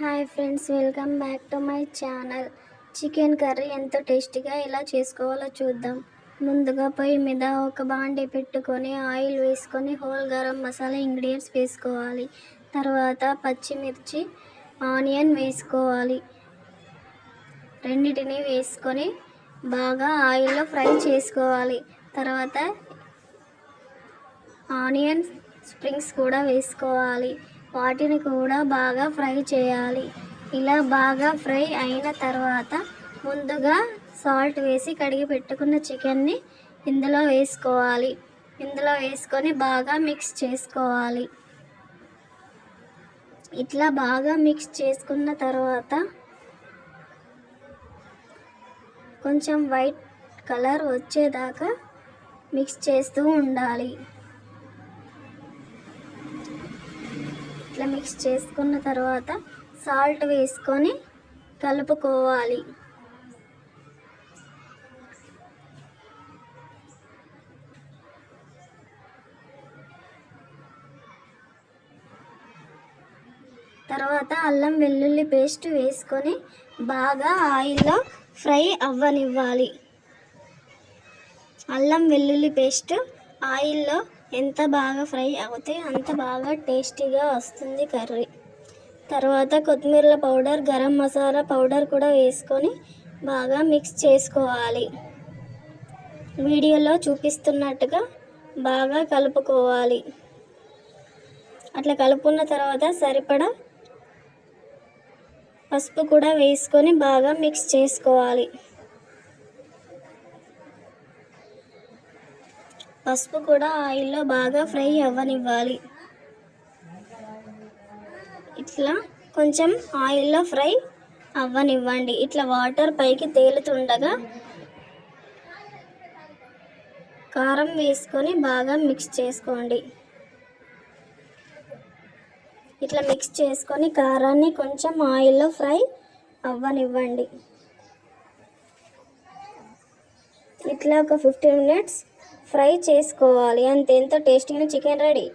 Hi friends welcome back to my channel. Chicken curry ఎంతో టేస్టీగా ఎలా చేసుకోవాలో చూద్దాం. ముందుగా పొయ్యి మీద ఒక బాండీ పెట్టుకొని ఆయిల్ వేసుకొని హోల్ గరం మసాలా ఇంగ్రీడియంట్స్ వేసుకోవాలి. తర్వాత పచ్చిమిర్చి ఆనియన్ వేసుకోవాలి. రెండింటిని వేసుకొని బాగా ఆయిల్లో ఫ్రై చేసుకోవాలి. తర్వాత ఆనియన్ స్ప్రింగ్స్ కూడా వేసుకోవాలి. వాటిని కూడా బాగా ఫ్రై చేయాలి. ఇలా బాగా ఫ్రై అయిన తర్వాత ముందుగా సాల్ట్ వేసి కడిగి పెట్టుకున్న చికెన్ని ఇందులో వేసుకోవాలి. ఇందులో వేసుకొని బాగా మిక్స్ చేసుకోవాలి. ఇట్లా బాగా మిక్స్ చేసుకున్న తర్వాత కొంచెం వైట్ కలర్ వచ్చేదాకా మిక్స్ చేస్తూ ఉండాలి. ఇట్లా మిక్స్ చేసుకున్న తర్వాత సాల్ట్ వేసుకొని కలుపుకోవాలి. తర్వాత అల్లం వెల్లుల్లి పేస్ట్ వేసుకొని బాగా ఆయిల్లో ఫ్రై అవ్వనివ్వాలి. అల్లం వెల్లుల్లి పేస్ట్ ఆయిల్లో ఎంత బాగా ఫ్రై అవుతే అంత బాగా టేస్టీగా వస్తుంది కర్రీ. తర్వాత కొత్తిమీర పౌడర్ గరం మసాలా పౌడర్ కూడా వేసుకొని బాగా మిక్స్ చేసుకోవాలి. వీడియోలో చూపిస్తున్నట్టుగా బాగా కలుపుకోవాలి. అట్లా కలుపుకున్న తర్వాత సరిపడా పసుపు కూడా వేసుకొని బాగా మిక్స్ చేసుకోవాలి. పసుపు కూడా ఆయిల్లో బాగా ఫ్రై అవ్వనివ్వాలి. ఇట్లా కొంచెం ఆయిల్లో ఫ్రై అవ్వనివ్వండి. ఇట్లా వాటర్ పైకి తేలుతుండగా కారం వేసుకొని బాగా మిక్స్ చేసుకోండి. ఇట్లా మిక్స్ చేసుకొని కారాన్ని కొంచెం ఆయిల్లో ఫ్రై అవ్వనివ్వండి. ఇట్లా ఒక ఫిఫ్టీన్ మినిట్స్ ఫ్రై చేసుకోవాలి. అంతే ఎంతో టేస్టీగా చికెన్ రెడీ.